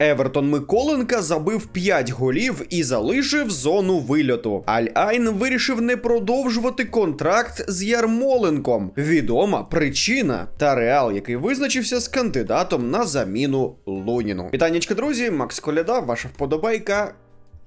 Евертон Миколенка забив 5 голів і залишив зону вильоту. Аль-Айн вирішив не продовжувати контракт з Ярмоленком. Відома причина та Реал, який визначився з кандидатом на заміну Луніну. Вітаннячка, друзі, Макс Коляда, ваша вподобайка.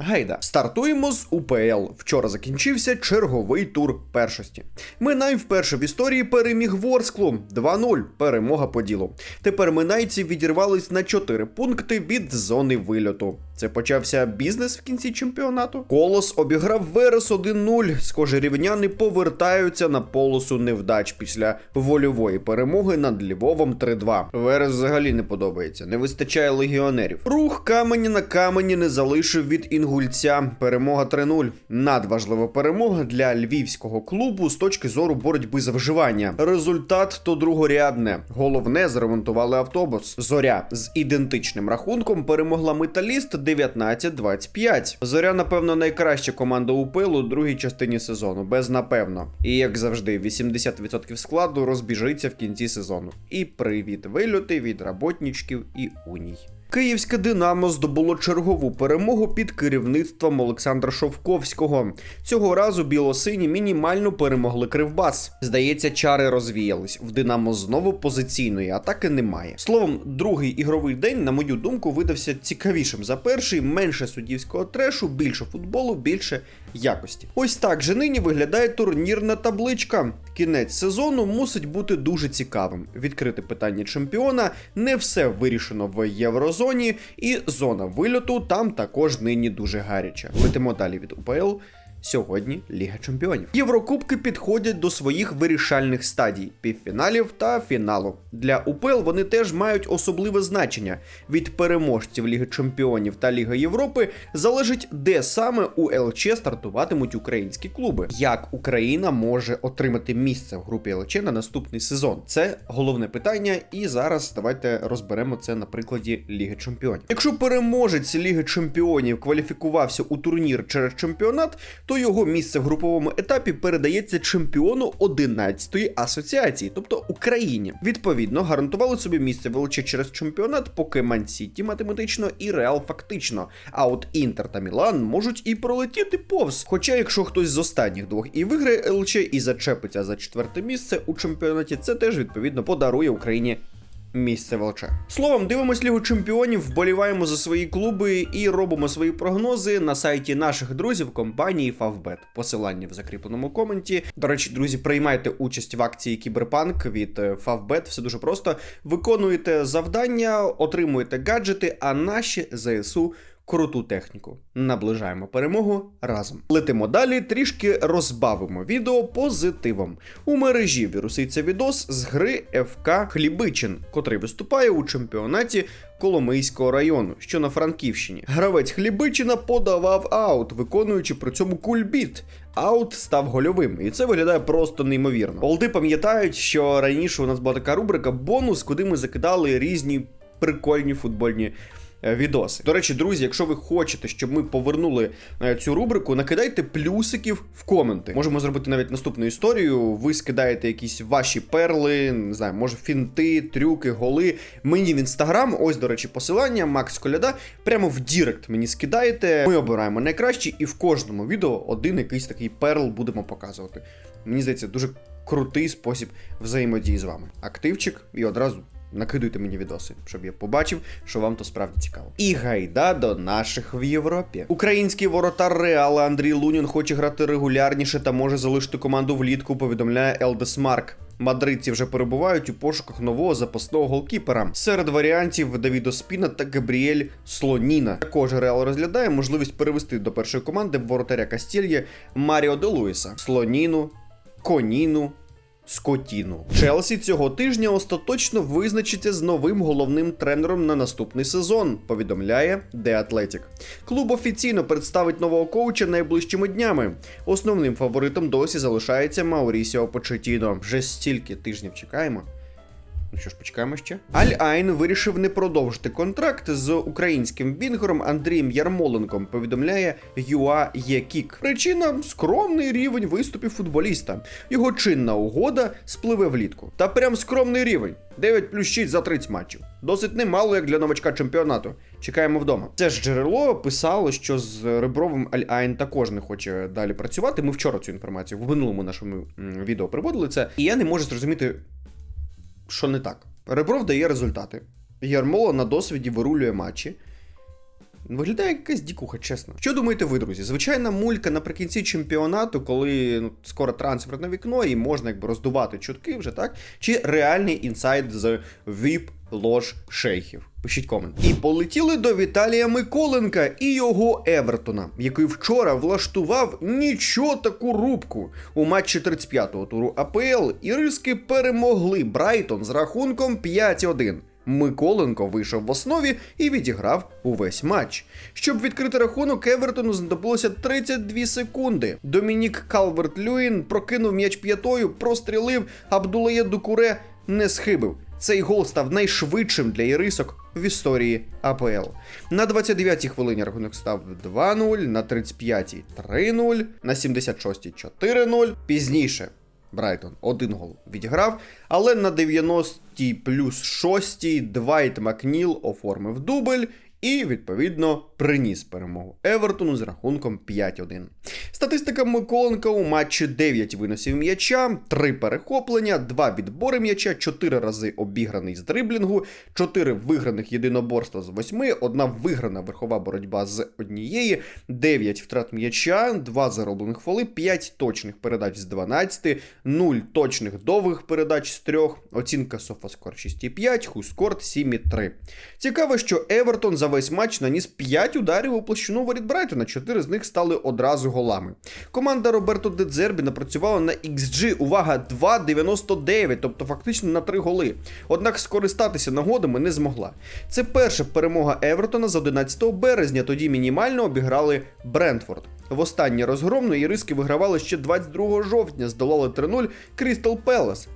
Гайда, стартуємо з УПЛ. Вчора закінчився черговий тур першості. Минай вперше в історії переміг Ворсклу 2-0. Перемога по ділу. Тепер минайці відірвались на 4 пункти від зони вильоту. Це почався бізнес в кінці чемпіонату. Колос обіграв Верес 1-0. Схоже, рівняни повертаються на полосу невдач після вольової перемоги над Львовом 3-2. Верес взагалі не подобається, не вистачає легіонерів. Рух камені на камені не залишив від інгульця. Перемога 3-0. Надважлива перемога для львівського клубу з точки зору боротьби за вживання. Результат то другорядне. Головне зремонтували автобус. Зоря з ідентичним рахунком перемогла металіст 19-25. Зоря, напевно, найкраща команда УПЛ у другій частині сезону, без напевно. І як завжди, 80% складу розбіжиться в кінці сезону. І привіт вильоти від работничків і уній. Київське Динамо здобуло чергову перемогу під керівництвом Олександра Шовковського. Цього разу білосині мінімально перемогли Кривбас. Здається, чари розвіялись. В Динамо знову позиційної атаки немає. Словом, другий ігровий день, на мою думку, видався цікавішим за перший, менше суддівського трешу, більше футболу, більше якості. Ось так же нині виглядає турнірна табличка. Кінець сезону мусить бути дуже цікавим. Відкрите питання чемпіона, не все вирішено в єврозоні, і зона вильоту там також нині дуже гаряча. Летимо далі від УПЛ. Сьогодні Ліга Чемпіонів. Єврокубки підходять до своїх вирішальних стадій півфіналів та фіналу. Для УПЛ вони теж мають особливе значення. Від переможців Ліги Чемпіонів та Ліги Європи залежить, де саме у ЛЧ стартуватимуть українські клуби. Як Україна може отримати місце в групі ЛЧ на наступний сезон? Це головне питання, і зараз давайте розберемо це на прикладі Ліги Чемпіонів. Якщо переможець Ліги Чемпіонів кваліфікувався у турнір через чемпіонат, то його місце в груповому етапі передається чемпіону 11-ї асоціації, тобто Україні. Відповідно, гарантували собі місце в ЛЧ через чемпіонат, поки Ман Сіті математично і Реал фактично. А от Інтер та Мілан можуть і пролетіти повз. Хоча, якщо хтось з останніх двох і виграє ЛЧ і зачепиться за четверте місце у чемпіонаті, це теж відповідно подарує Україні місце волча. Словом, дивимось Лігу Чемпіонів, вболіваємо за свої клуби і робимо свої прогнози на сайті наших друзів компанії Favbet. Посилання в закріпленому коменті. До речі, друзі, приймайте участь в акції Кіберпанк від е, Favbet. Все дуже просто. Виконуєте завдання, отримуєте гаджети, а наші ЗСУ. Круту техніку. Наближаємо перемогу разом. Летимо далі, трішки розбавимо відео позитивом. У мережі віруситься відос з гри ФК Хлібичин, котрий виступає у чемпіонаті Коломийського району, що на Франківщині. Гравець Хлібичина подавав аут, виконуючи при цьому кульбіт. Аут став гольовим, і це виглядає просто неймовірно. Олди пам'ятають, що раніше у нас була така рубрика бонус, куди ми закидали різні прикольні футбольні відоси. До речі, друзі, якщо ви хочете, щоб ми повернули е, цю рубрику, накидайте плюсиків в коменти. Можемо зробити навіть наступну історію. Ви скидаєте якісь ваші перли, не знаю, може фінти, трюки, голи. Мені в інстаграм, ось, до речі, посилання, Макс Коляда. Прямо в Дірект мені скидаєте. Ми обираємо найкращі, і в кожному відео один якийсь такий перл будемо показувати. Мені здається, дуже крутий спосіб взаємодії з вами. Активчик і одразу Накидуйте мені відоси, щоб я побачив, що вам то справді цікаво. І гайда до наших в Європі. Український воротар Реала Андрій Лунін хоче грати регулярніше та може залишити команду влітку. Повідомляє Елдес Марк. Мадридці вже перебувають у пошуках нового запасного голкіпера. Серед варіантів Давідо Спіна та Габріель Слоніна. Також Реал розглядає можливість перевести до першої команди воротаря Кастільє Маріо де Луїса, Слоніну, Коніну. Скотіну. Челсі цього тижня остаточно визначиться з новим головним тренером на наступний сезон, повідомляє The Athletic. Клуб офіційно представить нового коуча найближчими днями. Основним фаворитом досі залишається Маурісіо Почетіно. Вже стільки тижнів чекаємо. Ну що ж, почекаємо ще. Аль Айн вирішив не продовжити контракт з українським вінгером Андрієм Ярмоленком. Повідомляє ЮА Єкік. Причина скромний рівень виступів футболіста. Його чинна угода спливе влітку. Та прям скромний рівень. 9 плюс 6 за 30 матчів. Досить немало, як для новачка чемпіонату. Чекаємо вдома. Це ж джерело писало, що з Ребровим Аль Айн також не хоче далі працювати. Ми вчора цю інформацію в минулому нашому відео приводили це. І я не можу зрозуміти, що не так. Ребров дає результати. Ярмола на досвіді вирулює матчі. Виглядає якась дікуха, чесно. Що думаєте ви, друзі? Звичайна мулька наприкінці чемпіонату, коли ну, скоро трансферне вікно і можна якби роздувати чутки вже, так? Чи реальний інсайт з VIP лож шейхів? Пишіть комент. І полетіли до Віталія Миколенка і його Евертона, який вчора влаштував нічого таку рубку. У матчі 35-го туру АПЛ іриски перемогли Брайтон з рахунком 5-1. Миколенко вийшов в основі і відіграв увесь матч. Щоб відкрити рахунок, Евертону знадобилося 32 секунди. Домінік Калверт Люїн прокинув м'яч п'ятою, прострілив, Абдулає Дукуре не схибив. Цей гол став найшвидшим для ірисок в історії АПЛ. На 29-й хвилині рахунок став 2-0, на 35-й 3-0, на 76-й 4-0. Пізніше Брайтон один гол відіграв, але на 90-й плюс 6-й Двайт Макніл оформив дубль і, відповідно, приніс перемогу Евертону з рахунком 5-1. Статистика Миколенка у матчі 9 виносів м'яча, 3 перехоплення, 2 відбори м'яча, 4 рази обіграний з дриблінгу, 4 виграних єдиноборства з 8, 1 виграна верхова боротьба з однієї, 9 втрат м'яча, 2 зароблених фоли, 5 точних передач з 12, 0 точних довгих передач з 3, оцінка Софаскор 6,5, Хускорт 7,3. Цікаво, що Евертон за весь матч наніс 5 ударів у площину воріт Брайтона, 4 з них стали одразу голами. Команда Роберто Дедзербі напрацювала на XG, увага, 2,99, тобто фактично на 3 голи. Однак скористатися нагодами не змогла. Це перша перемога Евертона з 11 березня, тоді мінімально обіграли Брентфорд. Востаннє розгромно іриски вигравали ще 22 жовтня, здолали 3-0 Крістал Пелес.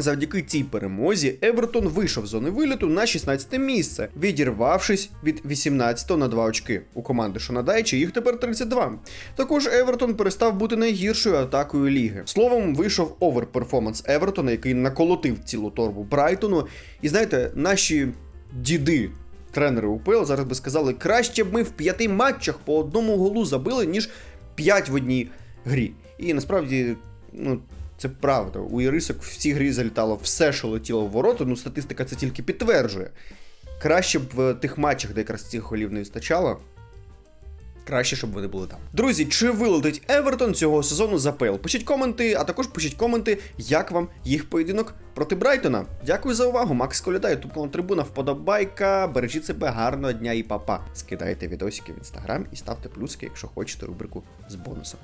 Завдяки цій перемозі Евертон вийшов з зони виліту на 16 місце, відірвавшись від 18 на 2 очки. У команди Шонадайчі їх тепер 32. Також Евертон перестав бути найгіршою атакою ліги. Словом, вийшов оверперформанс Евертона, який наколотив цілу торбу Брайтону. І знаєте, наші діди. Тренери УПЛ зараз би сказали, краще б ми в п'яти матчах по одному голу забили, ніж п'ять в одній грі. І насправді, ну, це правда. У Ірисок в цій грі залітало все, що летіло в ворота. Ну, статистика це тільки підтверджує. Краще б в тих матчах, де якраз цих голів не вистачало. Краще, щоб вони були там. Друзі, чи вилетить Евертон цього сезону за ПЛ? Пишіть коменти, а також пишіть коменти, як вам їх поєдинок проти Брайтона. Дякую за увагу. Макс Коляда, ютуб канал Трибуна, вподобайка. Бережіть себе, гарного дня і папа. Скидайте відосики в інстаграм і ставте плюски, якщо хочете рубрику з бонусами.